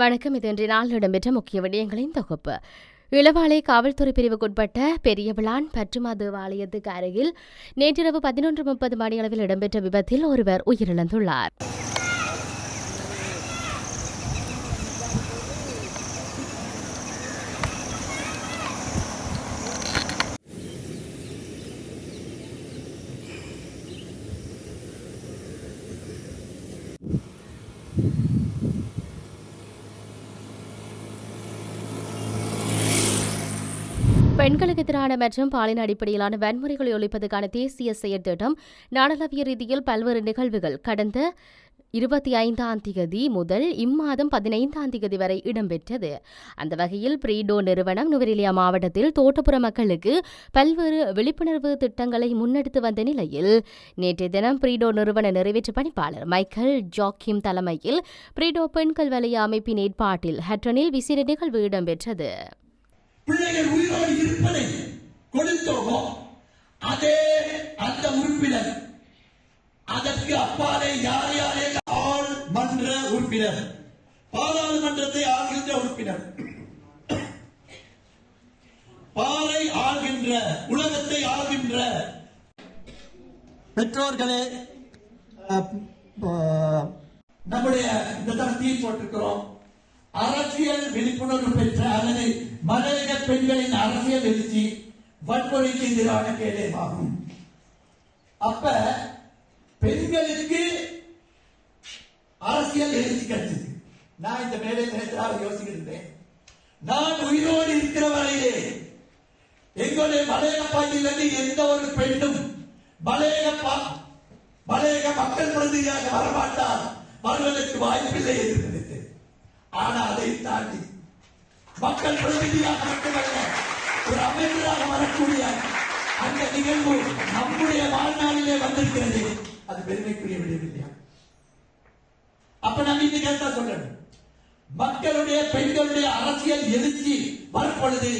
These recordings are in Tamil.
வணக்கம். இது இன்றைய நாளில் இடம்பெற்ற முக்கிய விடயங்களின் தொகுப்பு. இளவாலை காவல்துறை பிரிவுக்குட்பட்ட பெரியவிளான் பற்றுமா தேவாலயத்துக்கு அருகில் நேற்றிரவு பதினொன்று முப்பது மணியளவில் இடம்பெற்ற விபத்தில் ஒருவர் உயிரிழந்துள்ளார். பெண்களுக்கு எதிரான மற்றும் பாலின அடிப்படையிலான வன்முறைகளை ஒழிப்பதற்கான தேசிய செயற்திட்டம் நாடளாவிய ரீதியில் பல்வேறு நிகழ்வுகள் கடந்த இருபத்தி ஐந்தாம் திகதி முதல் இம்மாதம் பதினைந்தாம் திகதி வரை இடம்பெற்றது. அந்த வகையில் பிரீடோ நிறுவனம் நுவரெலியா மாவட்டத்தில் தோட்டப்புற மக்களுக்கு பல்வேறு விழிப்புணர்வு திட்டங்களை முன்னெடுத்து வந்த நிலையில் நேற்றைய தினம் பிரீடோ நிறுவன நிறைவேற்று பணிப்பாளர் மைக்கேல் ஜாக்கிம் தலைமையில் பிரீடோ பெண்கள் வலைய அமைப்பின் ஏற்பாட்டில் ஹட்ரனில் விசேட நிகழ்வு இடம்பெற்றது. பிள்ளைகள் உயிரோடு இருப்பதை கொடுத்தோமோ அதே அந்த உறுப்பினர் அதற்கு அப்பாலே யார் யாரே ஆள் மன்ற உறுப்பினர் பாராளுமன்றத்தை ஆள்கின்ற உறுப்பினர் பாலை ஆள்கின்ற உலகத்தை ஆள்கின்ற பெற்றோர்களே அஹ், நம்முடைய இந்த தரத்தையும் போட்டிருக்கிறோம். அரசியல் விழிப்புணர்வு பெற்ற அல்லது மகளிர பெண்களின் அரசியல் எழுச்சி வன்முறைக்கு எதிரான கேடயமாகும். அப்ப பெண்களுக்கு அரசியல் எழுச்சி கிடைச்சது. நான் இந்த மேலே நேற்றாக யோசிக்கிறேன் நான் உயிரோடு இருக்கிற வரையிலே எங்களுடைய மலையக பகுதியிலிருந்து எந்த ஒரு பெண்ணும் மலையக மலையக மக்கள் பிரதிநிதியாக வரமாட்டார். வருவதற்கு வாய்ப்பில்லை என்று நினைத்தேன். ஆனால் அதை தாண்டி மக்கள் பிரதிநிதியாக மட்டுமல்ல ஒரு அமைச்சராக வரக்கூடிய அந்த நிகழ்வு நம்முடைய வாழ்நாளிலே வந்திருக்கிறது. அது பெருமைக்குரிய விடவில்லையா அப்ப நம்ம இன்னைக்கு கேட்டா சொல்லணும் மக்களுடைய பெண்களுடைய அரசியல் எழுச்சி வரப்பொழுது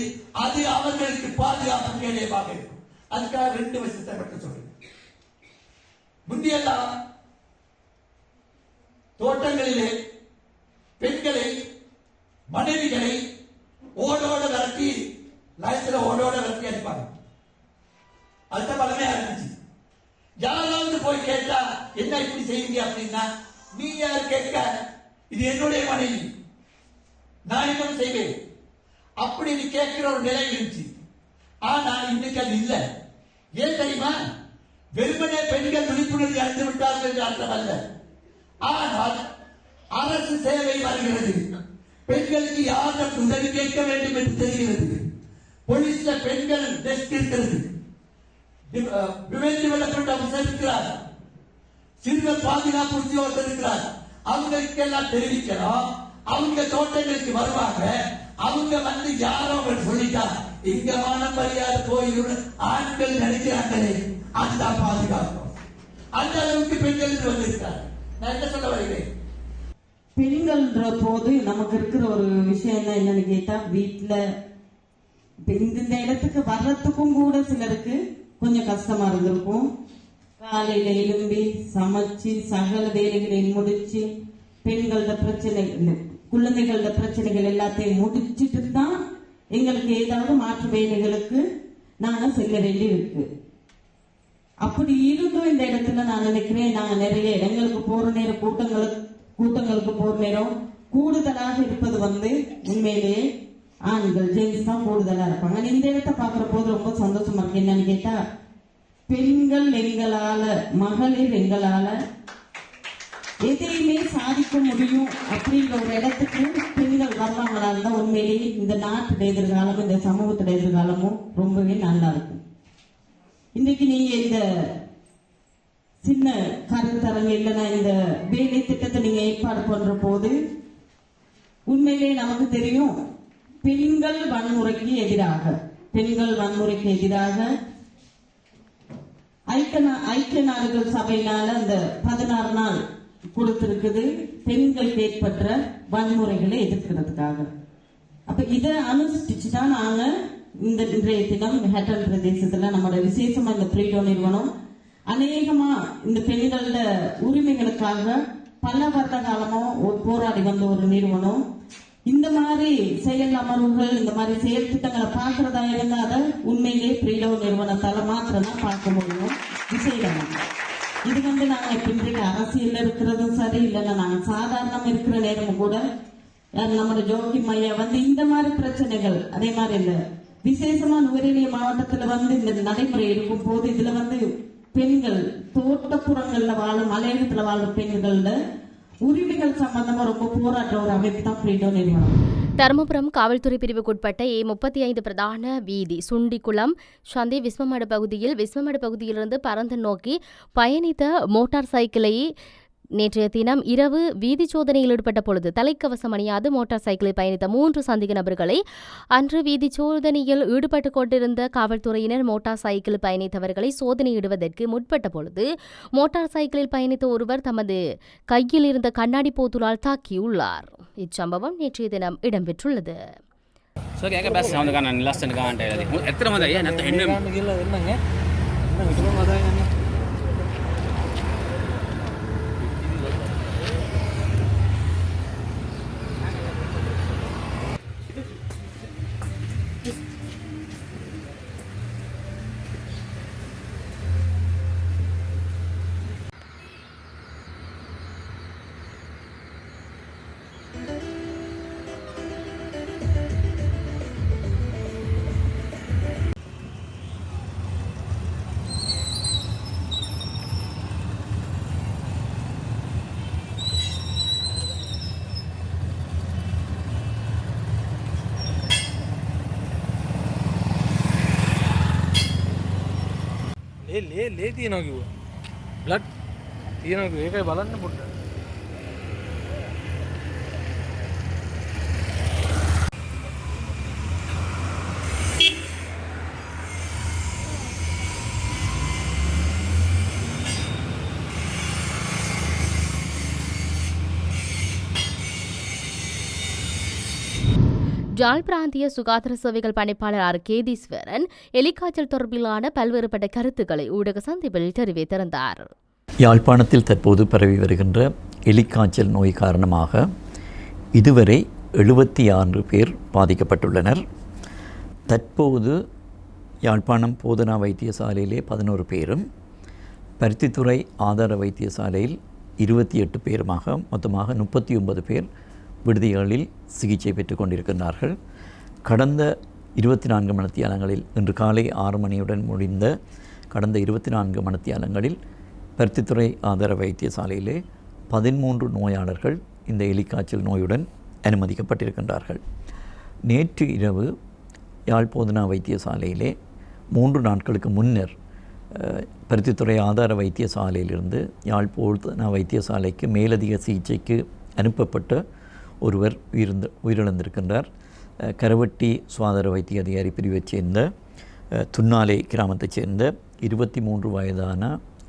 அது அவர்களுக்கு பாதுகாப்பு கேடயமாக இருக்கும். அதுக்காக ரெண்டு வருஷத்தை மட்டும் சொல்றேன். முந்தியெல்லாம் தோட்டங்களிலே பெண்களை மனைவிகளை ஓடோட விரட்டி லயத்துல ஓடோட விரட்டி அடிப்பாங்க. அடுத்த பலமே இருந்துச்சு யாராவது போய் கேட்டா என்ன இப்படி செய்வீங்க? அப்படின்னா நீ யார்? கேட்க இது என்னுடைய மனைவி. நான் இன்னும் செய்வேன். அப்படின்னு கேட்கிற ஒரு நிலை இருந்துச்சு. ஆனா இன்னைக்கு அது இல்லை. ஏன் தெரியுமா? வெறுமனே பெண்கள் விழிப்புணர்வு அடைந்து விட்டார்கள் என்று அர்த்தம் அல்ல. ஆனால் அரசு சேவை வருகிறது. பெண்களுக்கு யாரிடம் உதவி கேட்க வேண்டும் என்று தெரிகிறது? போலீஸ்ல பெண்கள் டெஸ்க் இருக்கிறது. விமன் டெவலப்மெண்ட் ஆஃபீஸர் இருக்கிறார். சிறுவர் பாதுகாப்பு உத்தியோகத்தர் இருக்கிறார். அவங்களுக்கு எல்லாம் தெரிவிக்கணும். அவங்க தோட்டங்களுக்கு வருவாங்க. அவங்க வந்து யாரோ அவங்க சொல்லிட்டா இங்க மான மரியாதை போயிடும் ஆண்கள் நினைக்கிறாங்களே அந்த பாதுகாப்பு. அந்த அளவுக்கு பெண்கள் வந்திருக்காங்க நான் என்ன சொல்ல வருகிறேன்? பெண்கள்ன்ற போது நமக்கு இருக்கிற ஒரு விஷயம் என்ன என்னன்னு கேட்டா வீட்டுல இந்த இந்த இடத்துக்கு வர்றதுக்கும் கூட சிலருக்கு கொஞ்சம் கஷ்டமா இருந்திருக்கும். காலையில எலும்பி சமைச்சு சகல வேலைகளையும் முடிச்சு பெண்களோட பிரச்சனை குழந்தைகளோட பிரச்சனைகள் எல்லாத்தையும் முடிச்சுட்டு தான் எங்களுக்கு ஏதாவது மாற்று வேலைகளுக்கு நாங்க செல்ல வேண்டி இருக்கு அப்படி இருந்தும் இந்த இடத்துல நான் நினைக்கிறேன் நாங்க நிறைய இடங்களுக்கு போற நேர கூட்டங்களுக்கு கூட்டங்களுக்கு போற நேரம். கூடுதலாக இருப்பது வந்து உண்மையிலேயே ஆண்கள் ஜென்ஸ் தான் கூடுதலா இருப்பாங்க. இந்த இடத்த பாக்குற போது ரொம்ப சந்தோஷமா இருக்கு. என்னன்னு கேட்டா பெண்கள் எங்களால மகளிர் எங்களால எதையுமே சாதிக்க முடியும் அப்படிங்கிற ஒரு இடத்துக்கு பெண்கள் வர்றாங்களா இருந்தா உண்மையிலேயே இந்த நாட்டோட எதிர்காலமும் இந்த சமூகத்துடைய எதிர்காலமும் ரொம்பவே நல்லா இருக்கும். இன்னைக்கு நீங்க இந்த சின்ன கருத்தரங்க இல்லைன்னா இந்த வேலை திட்டத்தை நீங்க ஏற்பாடு பண்ற போது உண்மையிலே நமக்கு தெரியும் பெண்கள் வன்முறைக்கு எதிராக பெண்கள் வன்முறைக்கு எதிராக ஐக்கிய நா- ஐக்கிய நாடுகள் சபையினால அந்த பதினாறு நாள் கொடுத்திருக்குது பெண்களுக்கு ஏற்பட்ட வன்முறைகளை எதிர்க்கிறதுக்காக. அப்ப இதை அனுஷ்டிச்சு தான் நாங்க இந்த இன்றைய தினம் ஹெட்டன் பிரதேசத்துல நம்மளோட விசேஷமா இந்த பிரீடோ நிறுவனம் அநேகமா இந்த பெண்களோட உரிமைகளுக்காக பல வருட காலமும் ஒரு போராடி வந்த ஒரு நிறுவனம். இந்த மாதிரி செயல் அமர்வுகள் இந்த மாதிரி செயல் திட்டங்களை பார்க்கறதா இருந்தா அதை உண்மையிலே பிரீடோ நிறுவனத்தால மாத்திரம் தான் பார்க்க முடியும். விசேடமாக இது வந்து நாங்க இன்றைக்கு அரசியல் இருக்கிறதும் சரி இல்லைன்னா நாங்க சாதாரணம் இருக்கிற நேரமும் கூட நம்மளோட நம்ம ஜோகி மையா வந்து இந்த மாதிரி பிரச்சனைகள் அதே மாதிரி இல்ல. விசேஷமா நுவரெலிய மாவட்டத்துல வந்து இந்த நடைமுறை இருக்கும் போது இதுல வந்து பெண்கள் தோட்டப்புறங்கள்ல வாழும் மலையகத்துல வாழும் பெண்களோட உரிமைகள் சம்பந்தமா ரொம்ப போராட்ட ஒரு அமைப்பு தான் ஃப்ரீடோ நிறுவனம். தருமபுரம் காவல்துறை பிரிவுக்குட்பட்ட ஏ முப்பத்தி ஐந்து பிரதான வீதி சுண்டிக்குளம் சந்தை விஸ்வமடு பகுதியில் விஸ்வமடு பகுதியிலிருந்து பறந்து நோக்கி பயணித்த மோட்டார் சைக்கிளை நேற்றைய தினம் இரவு வீதி சோதனையில் ஈடுபட்ட பொழுது தலைக்கவசம் அணியாது மோட்டார் சைக்கிளில் பயணித்த மூன்று சந்தேக நபர்களை அன்று வீதி சோதனையில் ஈடுபட்டுக் கொண்டிருந்த காவல்துறையினர் மோட்டார் சைக்கிளில் பயணித்தவர்களை சோதனையிடுவதற்கு முற்பட்ட பொழுது மோட்டார் சைக்கிளில் பயணித்த ஒருவர் தமது கையில் இருந்த கண்ணாடி போத்துலால் தாக்கியுள்ளார் இச்சம்பவம் நேற்றைய தினம் இடம்பெற்றுள்ளது సో కేక బస్ సౌండ్ కానీ నిలాస్టన్ గా అంటే అది ఎత్తర మంది అయ్యా ఎంత ఎన్ని ලේ ලේ තියෙනවා කිව්වා. බ්ලඩ් තියෙනවා කිව්වා. ඒකයි බලන්න පොඩ්ඩක්. ஜாழ் பிராந்திய சுகாதார சேவைகள் பணிப்பாளர் ஆர். கேதீஸ்வரன் எலிக்காய்ச்சல் தொடர்பிலான பல்வேறுபட்ட கருத்துக்களை ஊடக சந்திப்பில் தெரிவித்திருந்தார். யாழ்ப்பாணத்தில் தற்போது பரவி வருகின்ற எலிக்காய்ச்சல் நோய் காரணமாக இதுவரை எழுபத்தி ஆறு பேர் பாதிக்கப்பட்டுள்ளனர். தற்போது யாழ்ப்பாணம் போதனா வைத்தியசாலையிலே பதினோரு பேரும் பருத்தித்துறை ஆதார வைத்தியசாலையில் இருபத்தி எட்டு பேருமாக மொத்தமாக முப்பத்தி ஒன்பது பேர் விடுதிகளில் சிகிச்சை பெற்று கொண்டிருக்கின்றார்கள். கடந்த இருபத்தி நான்கு மணித்தியாலங்களில் இன்று காலை ஆறு மணியுடன் முடிந்த கடந்த இருபத்தி நான்கு மணித்தியாலங்களில் பருத்தித்துறை ஆதார வைத்தியசாலையிலே பதிமூன்று நோயாளர்கள் இந்த எலிக்காய்ச்சல் நோயுடன் அனுமதிக்கப்பட்டிருக்கின்றார்கள். நேற்று இரவு யாழ்ப்போதனா வைத்தியசாலையிலே மூன்று நாட்களுக்கு முன்னர் பருத்தித்துறை ஆதார வைத்தியசாலையிலிருந்து யாழ்ப்போதனா வைத்தியசாலைக்கு மேலதிக சிகிச்சைக்கு அனுப்பப்பட்ட ஒருவர் உயிர்ந்த உயிரிழந்திருக்கின்றார். கரவட்டி சுகாதார வைத்திய அதிகாரி பிரிவைச் சேர்ந்த துன்னாலே துன்னாலை கிராமத்தைச் சேர்ந்த இருபத்தி மூன்று வயதான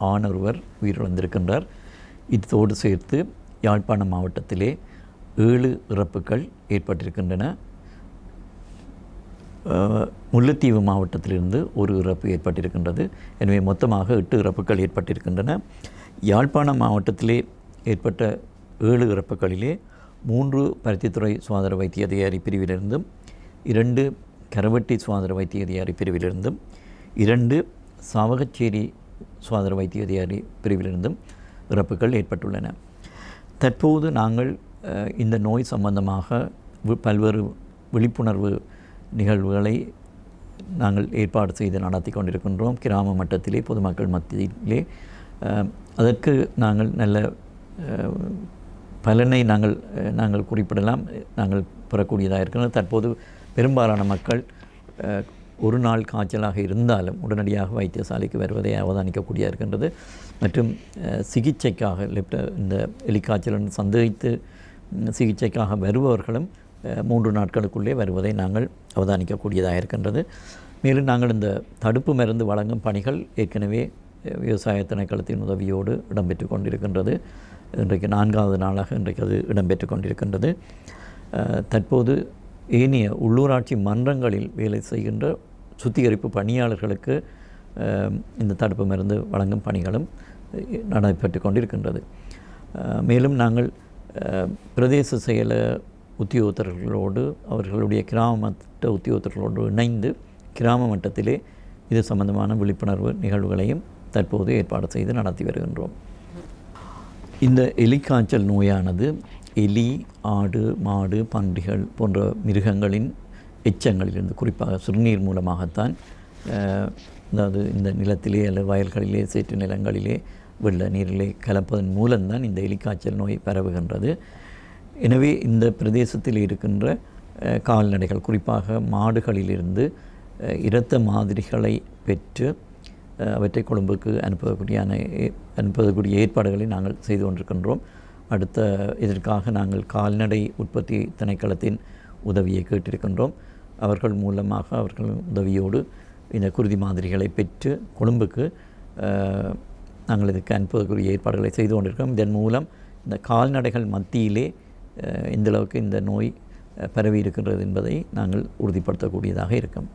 ஆணொருவர் உயிரிழந்திருக்கின்றார். இதோடு சேர்த்து யாழ்ப்பாணம் மாவட்டத்திலே ஏழு இறப்புகள் ஏற்பட்டிருக்கின்றன. முல்லைத்தீவு மாவட்டத்திலிருந்து ஒரு இறப்பு ஏற்பட்டிருக்கின்றது. எனவே மொத்தமாக எட்டு இறப்புகள் ஏற்பட்டிருக்கின்றன. யாழ்ப்பாணம் மாவட்டத்திலே ஏற்பட்ட ஏழு இறப்புகளிலே மூன்று பருத்தித்துறை சுகாதார வைத்திய அதிகாரி பிரிவிலிருந்தும் இரண்டு கரவட்டி சுகாதார வைத்திய அதிகாரி பிரிவிலிருந்தும் இரண்டு சாவகச்சேரி சுகாதார வைத்திய அதிகாரி பிரிவிலிருந்தும் இறப்புகள் ஏற்பட்டுள்ளன. தற்போது நாங்கள் இந்த நோய் சம்பந்தமாக பல்வேறு விழிப்புணர்வு நிகழ்வுகளை நாங்கள் ஏற்பாடு செய்து நடத்தி கொண்டிருக்கின்றோம். கிராம மட்டத்திலே பொதுமக்கள் மத்தியிலே. அதற்கு நாங்கள் நல்ல பலனை நாங்கள் நாங்கள் குறிப்பிடலாம். நாங்கள் பெறக்கூடியதாக இருக்கிறது. தற்போது பெரும்பாலான மக்கள் ஒரு நாள் காய்ச்சலாக இருந்தாலும் உடனடியாக வைத்தியசாலைக்கு வருவதை அவதானிக்கக்கூடியதாக இருக்கின்றது. மற்றும் சிகிச்சைக்காக லெப்ட இந்த எலிக்காய்ச்சலன் சந்தேகித்து சிகிச்சைக்காக வருபவர்களும் மூன்று நாட்களுக்குள்ளே வருவதை நாங்கள் அவதானிக்கக்கூடியதாக இருக்கின்றது. மேலும் நாங்கள் இந்த தடுப்பு மருந்து வழங்கும் பணிகள் ஏற்கனவே விவசாய திணைக்களத்தின் உதவியோடு இடம்பெற்று கொண்டிருக்கின்றது. இன்றைக்கு நான்காவது நாளாக இன்றைக்கு அது இடம்பெற்று கொண்டிருக்கின்றது. தற்போது ஏனைய உள்ளூராட்சி மன்றங்களில் வேலை செய்கின்ற சுத்திகரிப்பு பணியாளர்களுக்கு இந்த தடுப்பு மருந்து வழங்கும் பணிகளும் நடைபெற்று கொண்டிருக்கின்றது. மேலும் நாங்கள் பிரதேச செயல உத்தியோகத்தர்களோடு அவர்களுடைய கிராம மட்ட உத்தியோகத்தர்களோடு இணைந்து கிராம மட்டத்திலே இது சம்பந்தமான விழிப்புணர்வு நிகழ்வுகளையும் தற்போது ஏற்பாடு செய்து நடத்தி வருகின்றோம். இந்த எலிக்காய்ச்சல் நோயானது எலி ஆடு மாடு பன்றிகள் போன்ற மிருகங்களின் எச்சங்களிலிருந்து குறிப்பாக சிறுநீர் மூலமாகத்தான் அதாவது இந்த நிலத்திலே அல்லது வயல்களிலே சேற்று நிலங்களிலே வெள்ள நீரிலே கலப்பதன் மூலம்தான் இந்த எலிக்காய்ச்சல் நோய் பரவுகின்றது. எனவே இந்த பிரதேசத்தில் இருக்கின்ற கால்நடைகள் குறிப்பாக மாடுகளிலிருந்து இரத்த மாதிரிகளை பெற்று அவற்றை கொழும்புக்கு அனுப்பக்கூடியான அனுப்பக்கூடிய ஏற்பாடுகளை நாங்கள் செய்து கொண்டிருக்கின்றோம். அடுத்த இதற்காக நாங்கள் கால்நடை உற்பத்தி திணைக்களத்தின் உதவியை கேட்டிருக்கின்றோம். அவர்கள் மூலமாக அவர்கள் உதவியோடு இந்த குருதி மாதிரிகளை பெற்று கொழும்புக்கு நாங்கள் இதுக்கு அனுப்புவதற்குரிய ஏற்பாடுகளை செய்து கொண்டிருக்கிறோம். இதன் மூலம் இந்த கால்நடைகள் மத்தியிலே இந்தளவுக்கு இந்த நோய் பரவி இருக்கின்றது என்பதை நாங்கள் உறுதிப்படுத்தக்கூடியதாக இருக்கும்.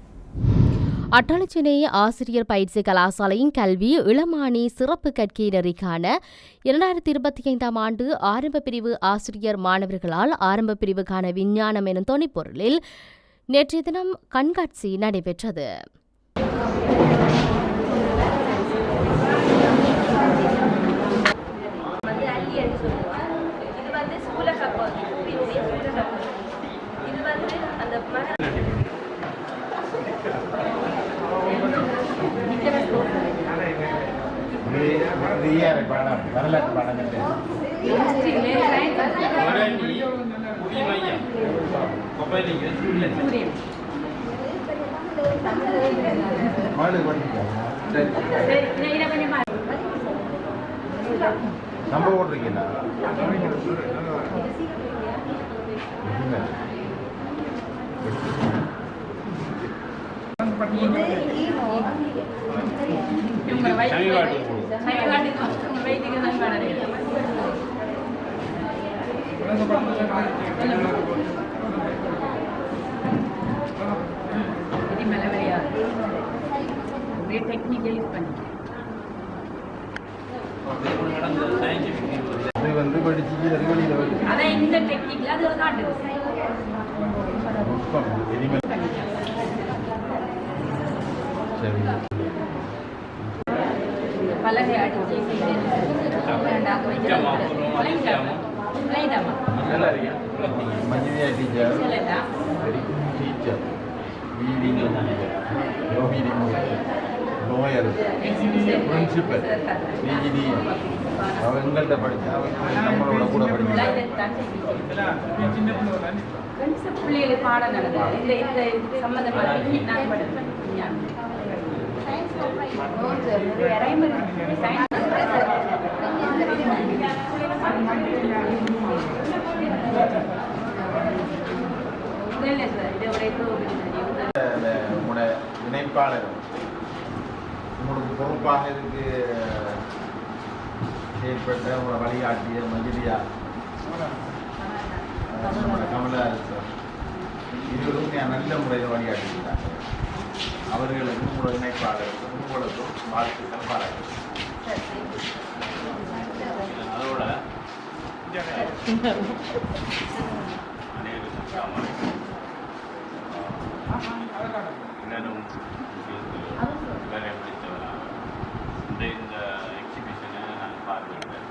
அட்டாளச்சினை ஆசிரியர் பயிற்சி கலாசாலையின் கல்வி இளமானி சிறப்பு கற்கையினருக்கான இரண்டாயிரத்தி இருபத்தி ஐந்தாம் ஆண்டு ஆரம்ப பிரிவு ஆசிரியர் மாணவர்களால் ஆரம்ப பிரிவுக்கான விஞ்ஞானம் எனும் தொனிப்பொருளில் நேற்றைய தினம் கண்காட்சி நடைபெற்றது. இது வந்து சூலகப்பம் இது வந்து அந்த பாடம் வரலாற்று பாடங்கள். நம்ம பண்ணி வந்து படிச்சு அது வெளியில வருது அதான் இந்த டெக்னிக்ல அது நுட்பம் சரி பலகை டீச்சர் லோயர் பிரின்சிபல் பிஜிடி எங்கள்கிட்ட நம்மளோட கூட பிள்ளைகளுக்கு பாடம் நடந்தது இந்த இந்த நான் படிப்பேன் இல்லை சார் இதை விட அந்த உங்களோட இணைப்பாளர் உங்களுக்கு பொறுப்பாக இருக்கு செயல்பட்ட உங்களை வழிகாட்டிய மஞ்சிரியா கமலா சார் இருவரும் என் நல்ல முறையில் வழிகாட்டியிருக்காங்க அவர்களுக்கு உங்களோட உங்களுக்கும் வாழ்த்துக்கள் பாராட்டு. அதோட அனைவருக்கும் வேலை பிடித்தவராக இந்த இந்த எக்ஸிபிஷனை நான் பார்வையிட்டேன்.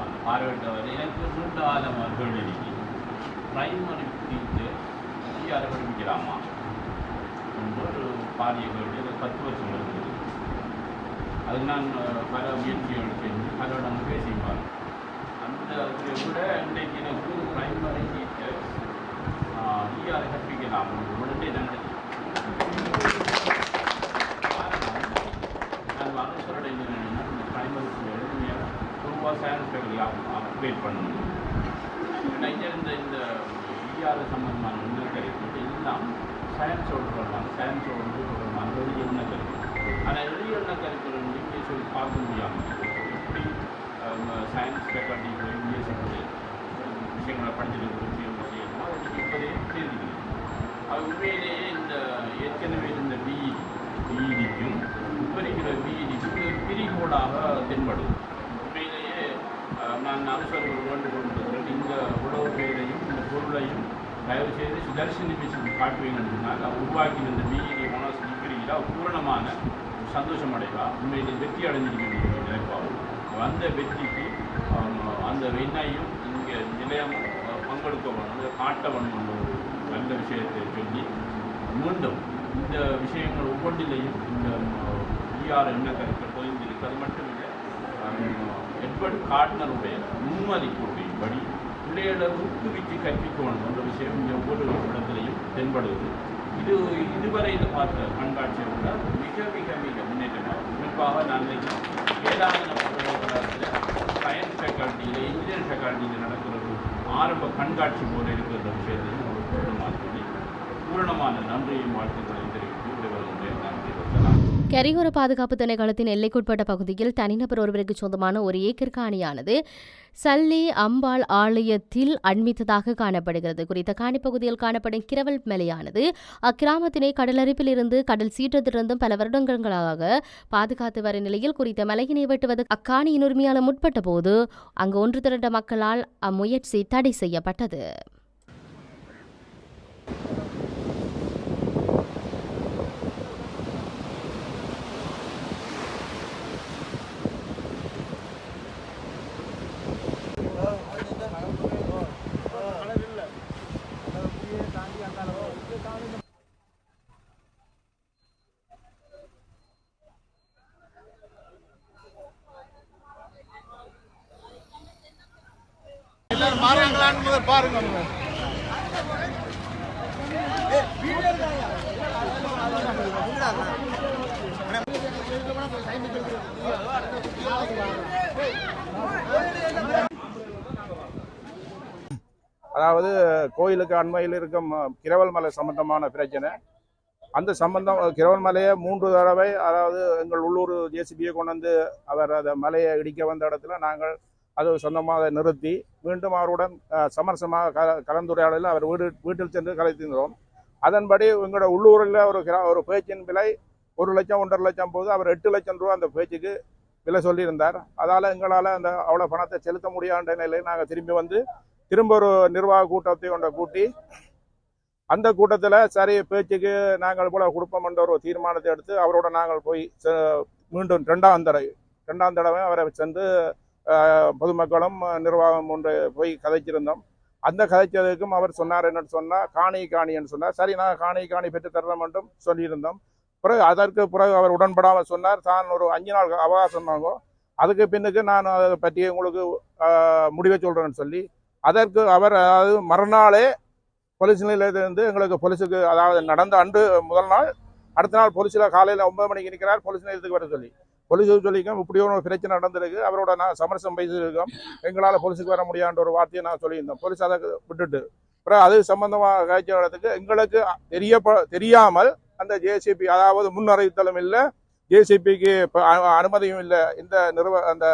அந்த பார்வையிட்டவர் எனக்கு மூன்று ஆழம் கேள்வி பிரைமரி டீச்சர் யாரை படிப்பிக்கலாமா என்ற ஒரு பாரிய கேள்வி அது பத்து வருஷம் இருக்குது. அது நான் பல முயற்சிகள் செஞ்சு நம்ம பேசிப்பார் அந்த அதை விட இன்றைக்கு எனக்கு பிரைமரி டீச்சர்ஸ் ஈஆரை கற்பிக்கலாம் உடனே நான் நான் மனசரோட என்னென்னா இந்த பிரைமரி ஸ்கூல் பொதுவாக சயின்ஸ் எல்லாம் அப்கிரேட் பண்ணணும். நைஜர் இந்த இந்த ஈஆர் சம்பந்தமான உணர்கருத்து எல்லாம் சயின்ஸோடு சொல்லலாம் சயின்ஸோடு சொல்லலாம் அந்த வெளிய உணர்கருத்து ஆனால் வெளிய உணர்கருத்து வந்து இங்கிலீஷில் பார்க்க முடியாமல் எப்படி சயின்ஸ் ஃபேக்கல்ட்டி இங்கிலீஷ் விஷயங்களை படிச்சுட்டு விஷயம் விஷயமோ அதை இப்போதே தெரிஞ்சுக்கணும் அது உண்மையிலேயே இந்த ஏற்கனவே இருந்த பிஇ பிஇடிக்கும் இப்போ இருக்கிற பிஇடிக்கும் ஒரு பிரிகோடாக தென்படும் உண்மையிலேயே நான் அரசர்கள் வேண்டு இந்த உடவு பெயரையும் இந்த பொருளையும் தயவு செய்து சுதர்ஷினி மிஷன் காட்டுவீங்கன்னு சொன்னால் அவர் இந்த பிஇடி மனோஸ் டிகிரியில் பூரணமான சந்தோஷம் அடைவா உண்மையிலே வெற்றி அடைஞ்சிருக்கின்ற நினைப்பாகும் அந்த வெற்றிக்கு அந்த வெண்ணையும் இங்கே நிலையம் அஹ், பங்கெடுக்க வேணும் அதை என்ற ஒரு நல்ல விஷயத்தை சொல்லி மீண்டும் இந்த விஷயங்கள் ஒவ்வொன்றிலையும் இந்த ஈஆர் என்ன கருத்து பொதிந்திருக்கு அது மட்டும் இல்லை எட்வர்ட் கார்ட்னருடைய முன்மதிப்புடையபடி பிள்ளைகளை ஊக்குவித்து கற்பிக்கணும் என்ற விஷயம் இங்கே ஒவ்வொரு இடத்துலையும் தென்படுவது இது இதுவரையில் பார்த்த கண்காட்சியை விட மிக மிக மிக முன்னேற்றமாகும் குறிப்பாக நான் நினைக்கிறேன் வேதாந்தன சயின்ஸ் ஃபேக்கல்ட்டியில் இன்ஜினியரிங் ஃபேக்கல்ட்டியில் நடக்கிற ஒரு ஆரம்ப கண்காட்சி போல இருக்கிற விஷயத்தையும் ஒரு பூரணமாக சொல்லி பூரணமான நன்றியும் வாழ்த்துக்கள். கரிகோர கரையோர பாதுகாப்பு திணைக்களத்தின் எல்லைக்குட்பட்ட பகுதியில் தனிநபர் ஒருவருக்கு சொந்தமான ஒரு ஏக்கர் காணியானது சல்லி அம்பாள் ஆலயத்தில் அண்மித்ததாக காணப்படுகிறது. குறித்த காணிப்பகுதியில் காணப்படும் கிரவல் மலையானது அக்கிராமத்தினை கடலரிப்பில் இருந்து கடல் சீற்றத்திலிருந்தும் பல வருடங்களாக பாதுகாத்து வரும் நிலையில் குறித்த மலையினை வெட்டுவது அக்காணியின் உரிமையாளர் முற்பட்ட போது அங்கு ஒன்று திரண்ட மக்களால் அம்முயற்சி தடை செய்யப்பட்டது. அதாவது கோயிலுக்கு அண்மையில் இருக்கும் கிரவல் மலை சம்பந்தமான பிரச்சனை. அந்த சம்பந்தம் கிரவல் மலையை மூன்று தடவை அதாவது எங்கள் உள்ளூர் ஜேசிபியை கொண்டு வந்து அவர் அதை மலையை இடிக்க வந்த இடத்துல நாங்கள் அது சொந்தமாக நிறுத்தி மீண்டும் அவருடன் சமரசமாக க கலந்துரையாடலில் அவர் வீடு வீட்டில் சென்று கலைத்திருந்தோம். அதன்படி எங்களோட உள்ளூரில் ஒரு கிரா ஒரு பேச்சின் விலை ஒரு லட்சம் ஒன்றரை லட்சம் போது அவர் எட்டு லட்சம் ரூபா அந்த பேச்சுக்கு விலை சொல்லியிருந்தார். அதால் எங்களால் அந்த அவ்வளோ பணத்தை செலுத்த முடியாத நிலையில் நாங்கள் திரும்பி வந்து திரும்ப ஒரு நிர்வாக கூட்டத்தை கொண்ட கூட்டி அந்த கூட்டத்தில் சரி பேச்சுக்கு நாங்கள் போல கொடுப்போம் என்ற ஒரு தீர்மானத்தை எடுத்து அவரோட நாங்கள் போய் மீண்டும் ரெண்டாம் தடவை ரெண்டாம் தடவை அவரை சென்று பொதுமக்களும் நிர்வாகம் ஒன்று போய் கதைச்சிருந்தோம். அந்த கதைச்சதுக்கும் அவர் சொன்னார் என்னன்னு சொன்னால் காணி காணின்னு சொன்னார். சரி நான் காணி காணி பெற்று தரணும் என்றும் சொல்லியிருந்தோம். பிறகு அதற்கு பிறகு அவர் உடன்படாமல் சொன்னார். தான் ஒரு அஞ்சு நாள் அவகாசம் வாங்கும் அதுக்கு பின்னுக்கு நான் அதை பற்றி உங்களுக்கு முடிவை சொல்கிறேன்னு சொல்லி அதற்கு அவர் அதாவது மறுநாளே போலீஸ் நிலையத்திலிருந்து எங்களுக்கு போலீஸுக்கு அதாவது நடந்த அன்று முதல் நாள் அடுத்த நாள் போலீஸில் காலையில் ஒன்பது மணிக்கு நிற்கிறார். போலீஸ் நிலையத்துக்கு வர சொல்லி. போலீஸுக்கு சொல்லியிருக்கோம் இப்படி ஒரு பிரச்சனை நடந்திருக்கு. அவரோட நான் சமரசம் பேசியிருக்கோம். எங்களால் போலீஸுக்கு வர முடியான்ற ஒரு வார்த்தையை நான் சொல்லியிருந்தோம் போலீஸ் அதை விட்டுட்டு. அப்புறம் அது சம்பந்தமாக காய்ச்சி இடத்துக்கு எங்களுக்கு தெரிய தெரியாமல் அந்த ஜேசிபி அதாவது முன் அறிவித்தலும் இல்லை ஜேசிபிக்கு இப்போ அனுமதியும் இல்லை இந்த நிறுவ அந்த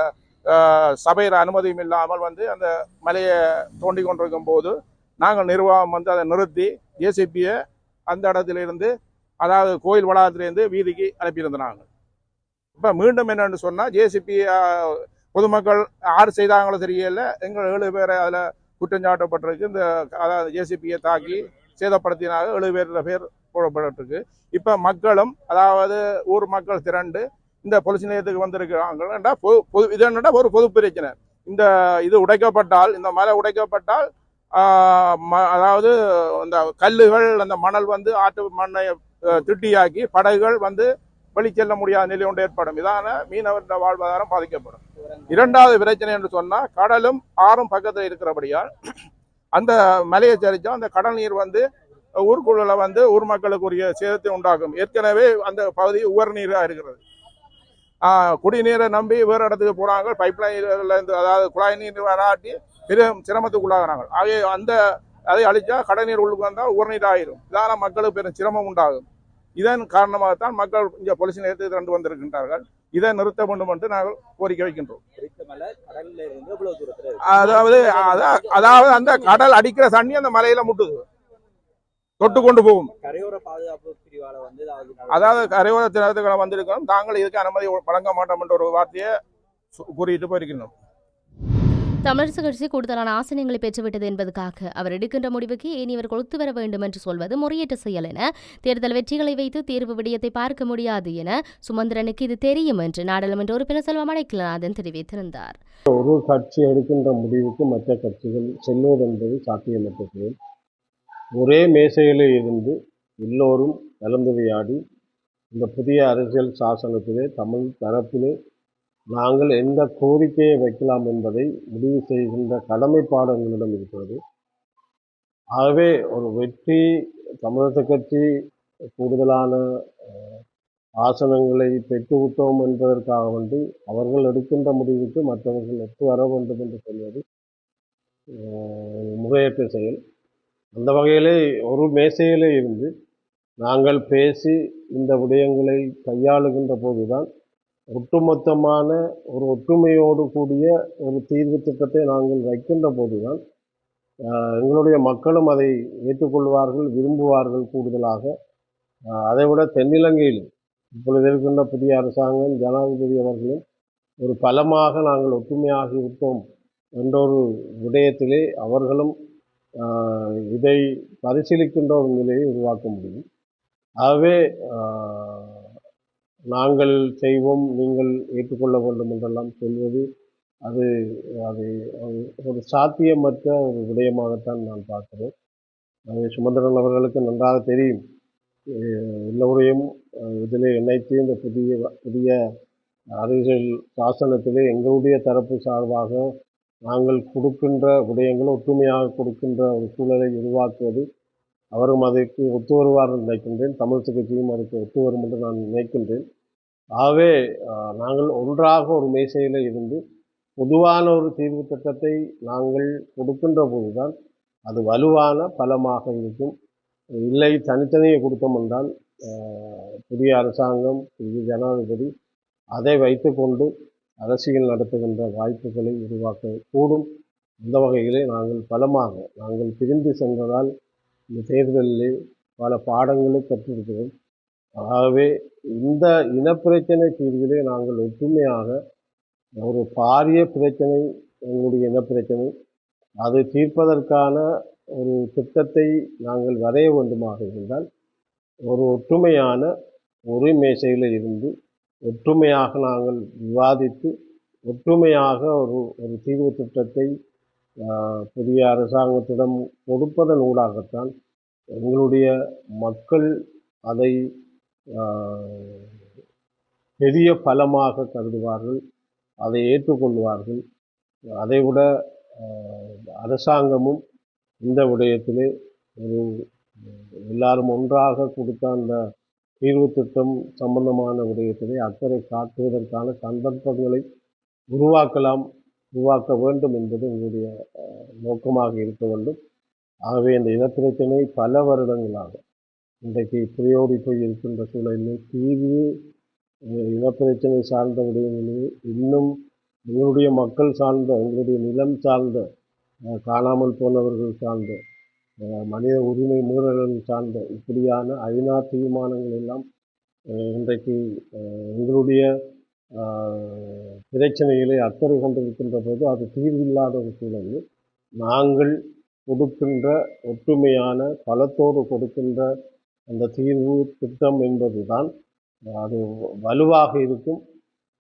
சபையில் சபையில அனுமதியும் இல்லாமல் வந்து அந்த மலையை தோண்டி கொண்டிருக்கும் போது நாங்கள் நிர்வாகம் வந்து அதை நிறுத்தி ஜேசிபியை அந்த இடத்திலிருந்து அதாவது கோயில் வளாகத்திலேருந்து வீதிக்கு அனுப்பியிருந்தாங்க. இப்போ மீண்டும் என்னன்னு சொன்னால் ஜேசிபி பொதுமக்கள் யார் செய்தாங்களோ தெரியல. எங்கள் ஏழு பேரை அதில் குற்றஞ்சாட்டப்பட்டிருக்கு. இந்த அதாவது ஜேசிபியை தாக்கி சேதப்படுத்தினாங்க. ஏழு பேர் பேர் போடப்பட்டிருக்கு. இப்போ மக்களும் அதாவது ஊர் மக்கள் திரண்டு இந்த போலீஸ் நிலையத்துக்கு வந்திருக்கிறாங்கன்னா பொது பொது இது என்னடா ஒரு பொது பிரச்சனை. இந்த இது உடைக்கப்பட்டால் இந்த மலை உடைக்கப்பட்டால் ம- அதாவது இந்த கல்லுகள் அந்த மணல் வந்து ஆட்டு மண்ணை திட்டியாக்கி படகுகள் வந்து வெளிச்செல்ல முடியாத நிலை ஒன்று ஏற்படும் இதான மீனவருடைய வாழ்வாதாரம் பாதிக்கப்படும். இரண்டாவது பிரச்சனை என்று சொன்னால் கடலும் ஆறும் பக்கத்தில் இருக்கிறபடியால் அந்த மலையை சரிச்சா அந்த கடல் நீர் வந்து ஊருக்குள்ள வந்து ஊர் மக்களுக்குரிய சேதத்தை உண்டாக்கும். ஏற்கனவே அந்த பகுதி உவர் நீராக இருக்கிறது. குடிநீரை நம்பி வேறு இடத்துக்கு போகிறாங்க பைப் லைன்லேருந்து அதாவது குழாய் நீர் வராட்டி பெரும் சிரமத்துக்குள்ளாகிறாங்க. ஆகிய அந்த அதை அழிச்சா நீர் உள்ளுக்கு வந்தால் உரநீர் ஆயிரும் இதனால் மக்களுக்கு பெரும் சிரமம் உண்டாகும். இதன் காரணமாகத்தான் மக்கள் இங்கே போலீஸ் நிலையத்துக்கு ரெண்டு வந்திருக்கின்றார்கள். இதை நிறுத்த வேண்டும் என்று நாங்கள் கோரிக்கை வைக்கின்றோம். அதாவது அதா- அதாவது அந்த கடல் அடிக்கிற தண்ணி அந்த மலையில முட்டுது. தொட்டு கொண்டு போகும். அதாவது கரையோர தினத்துக்களை வந்திருக்கிறோம் தாங்கள் இதுக்கு அனுமதி வழங்க மாட்டோம் என்ற ஒரு வார்த்தையை கூறிட்டு போயிருக்கிறோம் தமிழரசு கட்சி கூடுதலான ஆசனங்களை பெற்றுவிட்டது என்பதற்காக அவர் எடுக்கின்ற முடிவுக்கு இனிவர் கொடுத்து வர வேண்டும் என்று சொல்வது முறையீட்டு செயல் என தேர்தல் வெற்றிகளை வைத்து தேர்வு விடயத்தை பார்க்க முடியாது என சுமந்திரனுக்கு இது தெரியும் என்று நாடாளுமன்ற உறுப்பினர் செல்வம் அடைக்கலநாதன் தெரிவித்திருந்தார். ஒரு கட்சி எடுக்கின்ற முடிவுக்கு மற்ற கட்சிகள் செல்வது என்பது சாத்தியமற்றது. ஒரே மேசையில் இருந்து எல்லோரும் கலந்துரையாடி இந்த புதிய அரசியல் சாசனத்திலே தமிழ் தரப்பிலே நாங்கள் எந்த கோரிக்கையை வைக்கலாம் என்பதை முடிவு செய்கின்ற கடமைப்பாடு எங்களிடம் இருக்கிறது. ஆகவே ஒரு வெற்றி தமிழக கட்சி கூடுதலான ஆசனங்களை பெற்றுவிட்டோம் என்பதற்காக வேண்டி அவர்கள் எடுக்கின்ற முடிவுக்கு மற்றவர்கள் ஒத்து வர வேண்டும் என்று சொல்வது அஹ், முறையற்ற செயல். அந்த வகையிலே ஒரு மேசையிலே இருந்து நாங்கள் பேசி இந்த விடயங்களை கையாளுகின்ற போதுதான் ஒட்டுமொத்தமான ஒரு ஒற்றுமையோடு கூடிய ஒரு தீர்வு திட்டத்தை நாங்கள் வைக்கின்ற போதுதான் எங்களுடைய மக்களும் அதை ஏற்றுக்கொள்வார்கள் விரும்புவார்கள் கூடுதலாக. அதைவிட தென்னிலங்கையில் இப்பொழுது இருக்கின்ற புதிய அரசாங்கம் ஜனாதிபதி அவர்களும் ஒரு பலமாக நாங்கள் ஒற்றுமையாக இருப்போம் என்ற ஒரு விடயத்திலே அவர்களும் இதை பரிசீலிக்கின்ற ஒரு நிலையை உருவாக்க முடியும். ஆகவே நாங்கள் செய்வோம் நீங்கள் ஏற்றுக்கொள்ள வேண்டும் என்றெல்லாம் சொல்வது அது அது ஒரு சாத்தியமற்ற ஒரு விடயமாகத்தான் நான் பார்க்கிறேன். அது சுமந்திரன் அவர்களுக்கு நன்றாக தெரியும். எல்லோரையும் இதில் இதிலே இணைத்து இந்த புதிய புதிய அரசியல் சாசனத்திலே எங்களுடைய தரப்பு சார்பாக நாங்கள் கொடுக்கின்ற விடயங்களை ஒற்றுமையாக கொடுக்கின்ற ஒரு சூழலை உருவாக்குவது அவரும் அதற்கு ஒத்து வருவார் என்று நினைக்கின்றேன். தமிழ் கட்சியும் அதற்கு ஒத்து வரும் என்று நான் நினைக்கின்றேன். ஆகவே நாங்கள் ஒன்றாக ஒரு மேசையில் இருந்து பொதுவான ஒரு தீர்வு திட்டத்தை நாங்கள் கொடுக்கின்ற போதுதான் அது வலுவான பலமாக இருக்கும். இல்லை தனித்தனியை கொடுத்தோம் என்றால் புதிய அரசாங்கம் புதிய ஜனாதிபதி அதை வைத்துக்கொண்டு அரசியல் நடத்துகின்ற வாய்ப்புகளை உருவாக்க கூடும் இந்த வகையிலே நாங்கள் பலமாக நாங்கள் பிரிந்து சென்றதால் இந்த தேர்தலிலே பல பாடங்களை கற்றிருக்கிறோம். ஆகவே இந்த இனப்பிரச்சனை தீர்விலே நாங்கள் ஒற்றுமையாக ஒரு பாரிய பிரச்சனை எங்களுடைய இனப்பிரச்சனை அதை தீர்ப்பதற்கான ஒரு திட்டத்தை நாங்கள் வரைய வேண்டுமாக இருந்தால் ஒரு ஒற்றுமையான ஒரு மேசையில் இருந்து ஒற்றுமையாக நாங்கள் விவாதித்து ஒற்றுமையாக ஒரு ஒரு தீர்வு திட்டத்தை புதிய அரசாங்கத்திடம் கொடுப்பதன் ஊடாகத்தான் எங்களுடைய மக்கள் அதை பெரிய பலமாக கருதுவார்கள் அதை ஏற்றுக்கொள்வார்கள். அதைவிட அரசாங்கமும் இந்த விடயத்திலே ஒரு எல்லாரும் ஒன்றாக கொடுத்த அந்த தீர்வு திட்டம் சம்பந்தமான விடயத்திலே அக்கறை காட்டுவதற்கான சந்தர்ப்பங்களை உருவாக்கலாம் உருவாக்க வேண்டும் என்பது உங்களுடைய நோக்கமாக இருக்க வேண்டும். ஆகவே இந்த இனப்பிரச்சனை பல வருடங்களாக இன்றைக்கு புரியோடி போய் இருக்கின்ற சூழலில் தீவு இனப்பிரச்சனை சார்ந்த விடயங்களில் இன்னும் எங்களுடைய மக்கள் சார்ந்த எங்களுடைய நிலம் சார்ந்த காணாமல் போனவர்கள் சார்ந்த மனித உரிமை மீறல்கள் சார்ந்த இப்படியான ஐநா தீர்மானங்கள் எல்லாம் இன்றைக்கு எங்களுடைய பிரச்சனைகளை அக்கறை கொண்டிருக்கின்ற போது அது தீர்வில்லாத ஒரு சூழலில் நாங்கள் கொடுக்கின்ற ஒற்றுமையான பலத்தோடு கொடுக்கின்ற அந்த தீர்வு திட்டம் என்பதுதான் அது வலுவாக இருக்கும்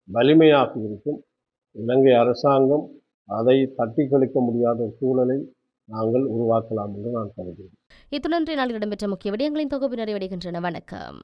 வலிமையாக இருக்கும். இலங்கை அரசாங்கம் அதை தட்டி கழிக்க முடியாத சூழலை நாங்கள் உருவாக்கலாம் என்று நான் கருதுகிறேன். இத்துடன் நாளில் இடம்பெற்ற முக்கிய விடயங்களின் தொகுப்பு நிறைவடைகின்றன. வணக்கம்.